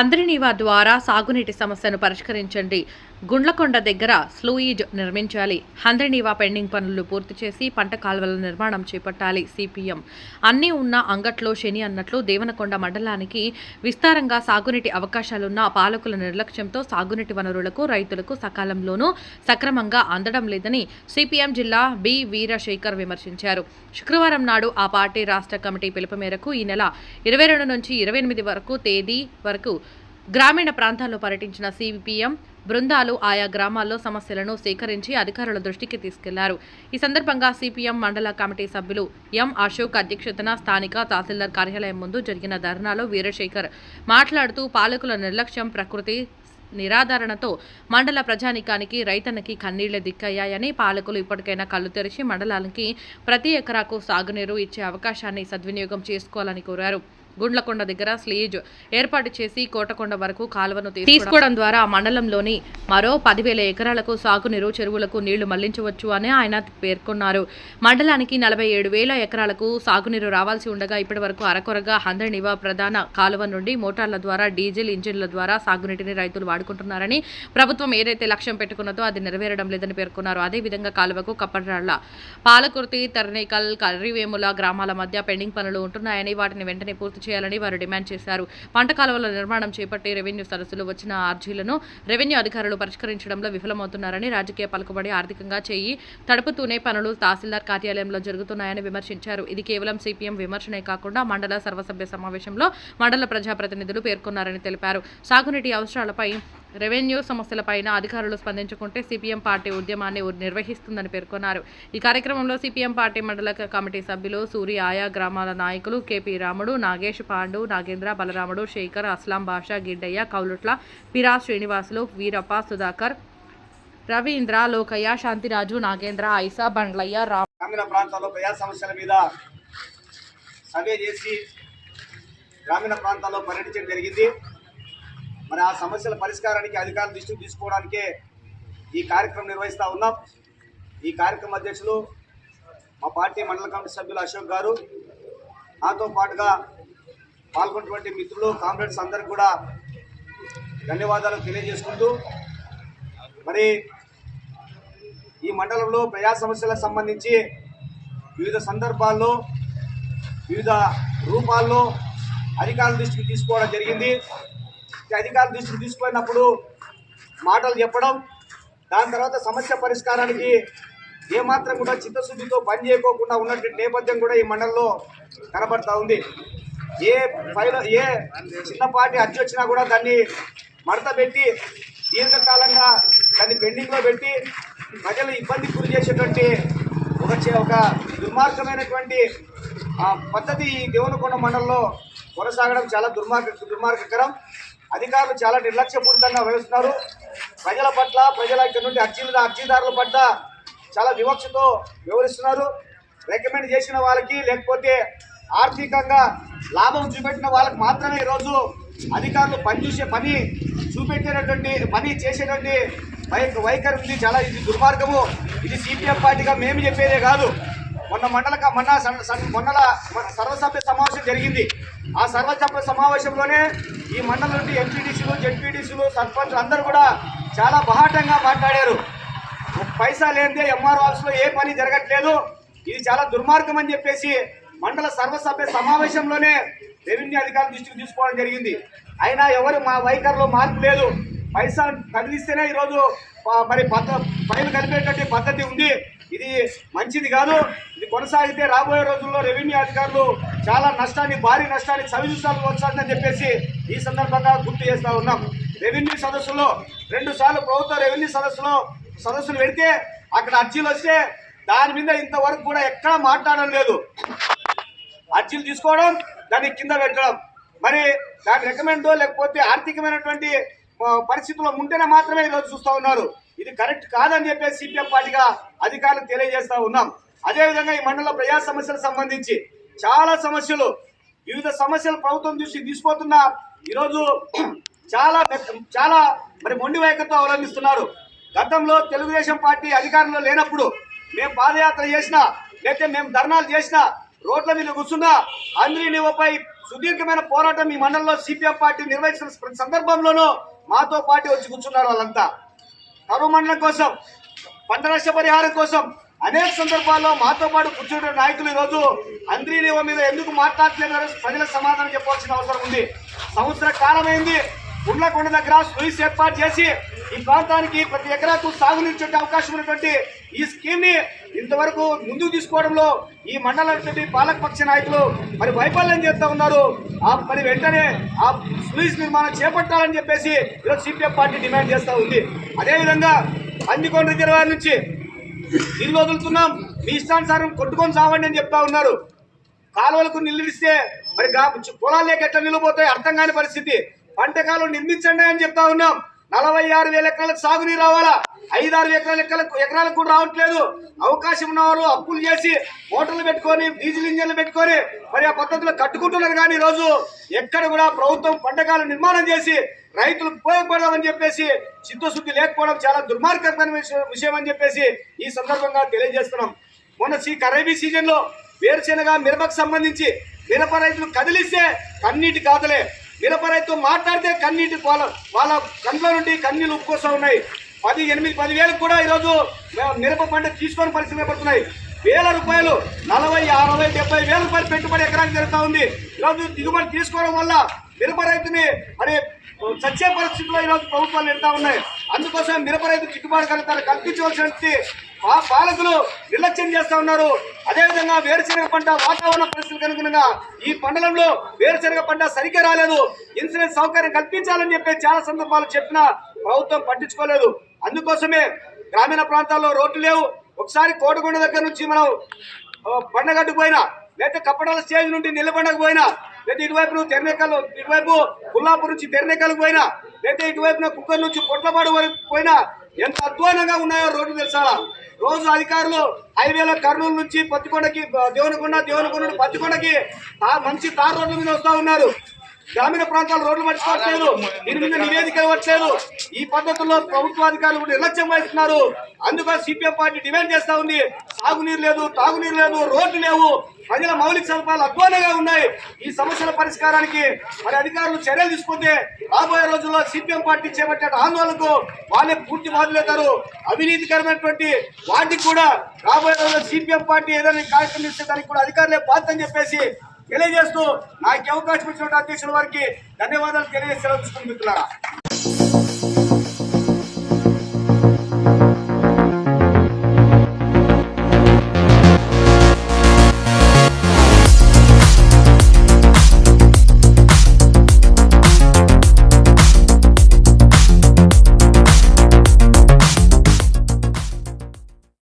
హంద్రినీవా ద్వారా సాగునీటి సమస్యను పరిష్కరించండి. గుండ్లకొండ దగ్గర స్లూయిజ్ నిర్మించాలి. హంద్రినీవా పెండింగ్ పనులు పూర్తి చేసి పంట కాలువల నిర్మాణం చేపట్టాలి సిపిఎం. అన్నీ ఉన్న అంగట్లో శని అన్నట్లు దేవనకొండ మండలానికి విస్తారంగా సాగునీటి అవకాశాలున్న పాలకుల నిర్లక్ష్యంతో సాగునీటి వనరులకు రైతులకు సకాలంలోనూ సక్రమంగా అందడం లేదని సిపిఎం జిల్లా బి వీరశేఖర్ విమర్శించారు. శుక్రవారం నాడు ఆ పార్టీ రాష్ట్ర కమిటీ పిలుపు మేరకు ఈ నెల ఇరవై రెండు నుంచి ఇరవై ఎనిమిది వరకు తేదీ వరకు గ్రామీణ ప్రాంతాల్లో పర్యటించిన సిపిఎం బృందాలు ఆయా గ్రామాల్లో సమస్యలను సేకరించి అధికారుల దృష్టికి తీసుకెళ్ళారు. ఈ సందర్భంగా సిపిఎం మండల కమిటీ సభ్యులు ఎం అశోక్ అధ్యక్షతన స్థానిక తహసీల్దార్ కార్యాలయం ముందు జరిగిన ధర్నాలో వీరశేఖర్ మాట్లాడుతూ పాలకుల నిర్లక్ష్యం ప్రకృతి నిరాధారణతో మండల ప్రజానికానికి రైతన్నకి కన్నీళ్ళ దిక్కయ్యాయని పాలకులు ఇప్పటికైనా కళ్ళు తెరిచి మండలానికి ప్రతి ఎకరాకు సాగునీరు ఇచ్చే అవకాశాన్ని సద్వినియోగం చేసుకోవాలని కోరారు. గుండ్లకొండ దగ్గర స్లీజ్ ఏర్పాటు చేసి కోటకొండ వరకు కాలువను తీసుకోవడం ద్వారా మండలంలోని మరో పదివేల ఎకరాలకు సాగునీరు చెరువులకు నీళ్ళు మళ్ళించవచ్చు అని ఆయన పేర్కొన్నారు. మండలానికి నలభై ఏడు వేల ఎకరాలకు సాగునీరు రావాల్సి ఉండగా ఇప్పటి వరకు అరకొరగా హంద్రనివా ప్రధాన కాలువ నుండి మోటార్ల ద్వారా డీజిల్ ఇంజిన్ల ద్వారా సాగునీటిని రైతులు వాడుకుంటున్నారని ప్రభుత్వం ఏదైతే లక్ష్యం పెట్టుకున్నదో అది నెరవేరడం లేదని పేర్కొన్నారు. అదేవిధంగా కాలువకు కప్పరాళ్ళ పాలకుర్తి తర్నేకల్ కర్రివేముల గ్రామాల మధ్య పెండింగ్ పనులు ఉంటున్నాయని వాటిని వెంటనే పూర్తి చేయాలని వారు డిమాండ్ చేశారు. పంట కాలువల నిర్మాణం చేపట్టి రెవెన్యూ సరస్సులు వచ్చిన ఆర్జీలను రెవెన్యూ అధికారులు పరిష్కరించడంలో విఫలమవుతున్నారని రాజకీయ పలుకుబడి ఆర్థికంగా చేయి తడుపుతూనే పనులు తహసీల్దార్ కార్యాలయంలో జరుగుతున్నాయని విమర్శించారు. ఇది కేవలం సిపిఎం విమర్శనే కాకుండా మండల సర్వసభ్య సమావేశంలో మండల ప్రజాప్రతినిధులు పేర్కొన్నారని తెలిపారు. సాగునీటి అవసరాలపై రెవెన్యూ సమస్యలపైన అధికారులు స్పందించుకుంటే సిపిఎం పార్టీ ఉద్యమాన్ని నిర్వహిస్తుందని పేర్కొన్నారు. ఈ కార్యక్రమంలో సిపిఎం పార్టీ మండల కమిటీ సభ్యులు సూరి ఆయా గ్రామాల నాయకులు కేపీ రాముడు నాగేష్ పాండు నాగేంద్ర బలరాముడు శేఖర్ అస్లాం బాషా గిడ్డయ్య కౌలుట్ల పిరా శ్రీనివాసులు వీరప్ప సుధాకర్ రవీంద్ర లోకయ్య శాంతిరాజు నాగేంద్ర ఐసా బండ్లయ్య రామ్ గ్రామీణ ప్రాంతాల్లో ప్రజా సమస్యల మీద సర్వే చేసి గ్రామీణ ప్రాంతాల్లో పర్యటించడం జరిగింది. మరి ఆ సమస్యల పరిష్కారానికి అధికారుల దృష్టికి తీసుకోవడానికే ఈ కార్యక్రమం నిర్వహిస్తూ ఉన్నాం. ఈ కార్యక్రమం అధ్యక్షులు మా పార్టీ మండల కమిటీ సభ్యులు అశోక్ గారు నాతో పాటుగా పాల్గొన్నటువంటి మిత్రులు కామ్రేడ్స్ అందరికి కూడా ధన్యవాదాలు తెలియజేసుకుంటూ మరి ఈ మండలంలో ప్రజా సమస్యలకు సంబంధించి వివిధ సందర్భాల్లో వివిధ రూపాల్లో అధికారుల దృష్టికి తీసుకోవడం జరిగింది. అధికారుల దృష్టికి తీసుకుపోయినప్పుడు మాటలు చెప్పడం దాని తర్వాత సమస్య పరిష్కారానికి ఏమాత్రం కూడా చిత్తశుద్ధితో పని చేయకోకుండా ఉన్నటువంటి నేపథ్యం కూడా ఈ మండలంలో కనబడతా ఉంది. ఏ ఫైల్ ఏ చిన్నపాటి అర్జీ వచ్చినా కూడా దాన్ని మడత పెట్టి దీర్ఘకాలంగా దాన్ని పెండింగ్లో పెట్టి ప్రజలు ఇబ్బంది గురి చేసేటువంటి ఒక ఒక దుర్మార్గమైనటువంటి ఆ, పద్ధతి ఈ దేవనకొండ మండలంలో కొనసాగడం చాలా దుర్మార్గ దుర్మార్గకరం. అధికారులు చాలా నిర్లక్ష్యపూరితంగా వ్యవహరిస్తున్నారు. ప్రజల పట్ల ప్రజల ఇక్కడ నుండి అర్జీల అర్జీదారుల పట్ల చాలా వివక్షతో వివరిస్తున్నారు రికమెండ్ చేసిన వాళ్ళకి లేకపోతే ఆర్థికంగా లాభం చూపెట్టిన వాళ్ళకి మాత్రమే ఈరోజు అధికారులు పనిచేసే పని చూపెట్టేటటువంటి పని చేసేటువంటి వై వైఖరి ఉంది. చాలా ఇది దుర్మార్గము. ఇది సిపిఎం పార్టీగా మేము చెప్పేదే కాదు. మొన్న మండల మొన్న సన్- మొన్నల సర్వసభ్య సమావేశం జరిగింది. ఆ సర్వసభ్య సమావేశంలోనే ఈ మండలం నుండి ఎంపీటీసీలు జెడ్పీటీసీలు సర్పంచ్లు అందరూ కూడా చాలా బహాటంగా మాట్లాడారు. పైసా లేనిదే ఎంఆర్ ఆఫీస్లో ఏ పని జరగట్లేదు. ఇది చాలా దుర్మార్గం అని చెప్పేసి మండల సర్వసభ్య సమావేశంలోనే రెవెన్యూ అధికారుల దృష్టికి తీసుకోవడం జరిగింది. అయినా ఎవరు మా వైఖరిలో మార్పు లేదు. పైసా కదిలిస్తేనే ఈరోజు మరి పద్ధ ఫైల్ కలిపేటువంటి పద్ధతి ఉంది. ఇది మంచిది కాదు. ఇది కొనసాగితే రాబోయే రోజుల్లో రెవెన్యూ అధికారులు చాలా నష్టాన్ని భారీ నష్టాన్ని చవిచూసాలు వచ్చారని చెప్పేసి ఈ సందర్భంగా గుర్తు చేస్తూ ఉన్నాం. రెవెన్యూ సదస్సులో రెండు సార్లు ప్రభుత్వ రెవెన్యూ సదస్సులో సదస్సులు పెడితే అక్కడ అర్జీలు వస్తే దాని మీద ఇంతవరకు కూడా ఎక్కడా మాట్లాడడం లేదు. అర్జీలు తీసుకోవడం దాన్ని కింద పెట్టడం. మరి దాని రికమెండో లేకపోతే ఆర్థికమైనటువంటి పరిస్థితుల్లో ఉంటేనే మాత్రమే ఈరోజు చూస్తూ ఉన్నారు. ఇది కరెక్ట్ కాదని చెప్పేసి సిపిఎం పార్టీగా అధికారులకు తెలియజేస్తా ఉన్నాం. అదేవిధంగా ఈ మండల ప్రజా సమస్యలకు సంబంధించి చాలా సమస్యలు వివిధ సమస్యలు ప్రభుత్వం దృష్టికి తీసుకుపోతున్న ఈరోజు చాలా చాలా మరి మొండి వైఖరితో అవలంబిస్తున్నారు. గతంలో తెలుగుదేశం పార్టీ అధికారంలో లేనప్పుడు మేము పాదయాత్ర చేసినా లేకపోతే మేము ధర్నాలు చేసినా రోడ్ల మీద కూర్చున్నా అంద్రీ నివపై సుదీర్ఘమైన పోరాటం ఈ మండలంలో సిపిఎం పార్టీ నిర్వహిస్తున్న సందర్భంలోనూ మాతో పాటు వచ్చి కూర్చున్నారు వాళ్ళంతా. కరువు మండలం కోసం పంట నష్ట పరిహారం కోసం అనేక సందర్భాల్లో మాతో పాటు కూర్చుంటున్న నాయకులు ఈరోజు అంద్రీనివ మీద ఎందుకు మాట్లాడలేదు ప్రజలకు సమాధానం చెప్పాల్సిన అవసరం ఉంది. సంవత్సర కాలమైంది. గుండ్లకొండ దగ్గర స్లూయిస్ ఏర్పాటు చేసి ఈ ప్రాంతానికి ప్రతి ఎకరాకు సాగునీరు చుట్టే అవకాశం ఉన్నటువంటి ఈ స్కీమ్ని ఇంతవరకు ముందుకు తీసుకోవడంలో ఈ మండలం పాలకపక్ష నాయకులు మరి వైఫల్యం చేస్తూ ఉన్నారు. ఆ మరి వెంటనే ఆ స్లూయిస్ నిర్మాణం చేపట్టాలని చెప్పేసి ఈరోజు సిపిఎం పార్టీ డిమాండ్ చేస్తూ ఉంది. అదేవిధంగా పందికొండ రిజర్వాయర్ నుంచి నీళ్ళు వదులుతున్నాం మీ ఇష్టానుసారం కొట్టుకొని సావండి అని చెప్తా ఉన్నారు. కాలువలకు నిలువిస్తే మరి పొలాలు లేక ఎట్లా నిలిపోతాయి అర్థం కాని పరిస్థితి. పంట కాలువ నిర్మించండి అని చెప్తా ఉన్నాం. నలభై ఆరు వేల ఎకరాలకు సాగునీరు రావాలా? ఐదారు ఎకరాల ఎకరాలకు ఎకరాలకు కూడా రావట్లేదు. అవకాశం ఉన్నవారు అప్పులు చేసి మోటార్లు పెట్టుకొని డీజిల్ ఇంజన్లు పెట్టుకొని మరి ఆ పద్ధతిలో కట్టుకుంటున్నారు కానీ ఈరోజు రోజు ఎక్కడ కూడా ప్రభుత్వం పంటకాలు నిర్మాణం చేసి రైతులకు ఉపయోగపడదామని చెప్పేసి చిత్తశుద్ధి లేకపోవడం చాలా దుర్మార్గమైన విషయం- విషయం అని చెప్పేసి ఈ సందర్భంగా తెలియజేస్తున్నాం. మొన్న సీ ఖరీఫీ సీజన్లో వేరుశెనగ మిరపకు సంబంధించి మిరప రైతులు కదిలిస్తే కన్నీటి కాదలే మిరప రైతు మాట్లాడితే కన్నీటి వాళ్ళ వాళ్ళ కండ్ల నుండి కన్నీళ్ళు ఉప్పుకొస్తా ఉన్నాయి. పది ఎనిమిది పదివేలకు కూడా ఈరోజు మిరప పంట తీసుకొని పరిస్థితి పడుతున్నాయి. వేల రూపాయలు నలభై అరవై డెబ్బై వేల రూపాయలు పెట్టుబడి ఎకరానికి జరుగుతూ ఉంది. ఈరోజు దిగుబడి తీసుకోవడం వల్ల మిరప రైతుని మరి చచ్చే పరిస్థితిలో ఈరోజు ప్రభుత్వాలు వెళ్తా ఉన్నాయి. అందుకోసం మిరప రైతు గిట్టుబాటు కలుగుతారు. కల్పించవలసినటువంటి ఆ పాలకులు నిర్లక్ష్యం చేస్తా ఉన్నారు. అదేవిధంగా వేరుశెనగ పంట వాతావరణ పరిస్థితులకు అనుగుణంగా ఈ మండలంలో వేరుశెనగ పంట సరిగ్గా రాలేదు. ఇన్సూరెన్స్ సౌకర్యం కల్పించాలని చెప్పి చాలా సందర్భాలు చెప్పినా ప్రభుత్వం పట్టించుకోలేదు. అందుకోసమే గ్రామీణ ప్రాంతాల్లో రోడ్లు లేవు. ఒకసారి కోటగొండ దగ్గర నుంచి మనం ఆ, బండగడ్డుకు పోయినా లేకపోతే కప్పడాల స్టేజ్ నుండి నిలబండకు పోయినా లేదా ఇటువైపు నువ్వు తెరనేకల్ ఇటువైపు కుల్లాపూర్ నుంచి తెరనేకల్కి పోయినా లేదా ఇటువైపున కుక్కర్ నుంచి పొట్లపాడు వరకు పోయినా ఎంత అధ్వానంగా ఉన్నాయో రోడ్డు తెలుసా? రోజు అధికారులు హైవేలో కర్నూలు నుంచి పత్తికొండకి దేవనకొండ దేవనకొండ నుండి పత్తికొండకి తా- మంచి తార్ రోడ్ల మీద వస్తా ఉన్నారు. గ్రామీణ ప్రాంతాల రోడ్లు పట్టుకోవట్లేదు దీని మీద నివేదిక ఇవ్వట్లేదు. ఈ పద్ధతుల్లో ప్రభుత్వ అధికారులు కూడా నిర్లక్ష్యం వహిస్తున్నారు. అందుకని సిపిఎం పార్టీ డిమాండ్ చేస్తా ఉంది. సాగునీరు లేదు తాగునీరు లేదు రోడ్లు లేవు. ప్రజల మౌలిక సదుపాయాలు అధ్వానంగా ఉన్నాయి. ఈ సమస్యల పరిష్కారానికి మరి అధికారులు చర్యలు తీసుకుంటే రాబోయే రోజుల్లో సిపిఎం పార్టీ చేపట్టే ఆందోళనకు వాళ్ళే పూర్తి బాధ్యులవుతారు. అవినీతికరమైనటువంటి వాటికి కూడా రాబోయే రోజుల్లో సిపిఎం పార్టీ ఏదైనా కార్యక్రమం ఇస్తే దానికి కూడా అధికారులే బాధ్యత చెప్పేసి తెలియజేస్తూ నాకు అవకాశం ఇచ్చినటువంటి అధ్యక్షుల వారికి ధన్యవాదాలు తెలియజేసి సెలవు తీసుకుంటున్నారా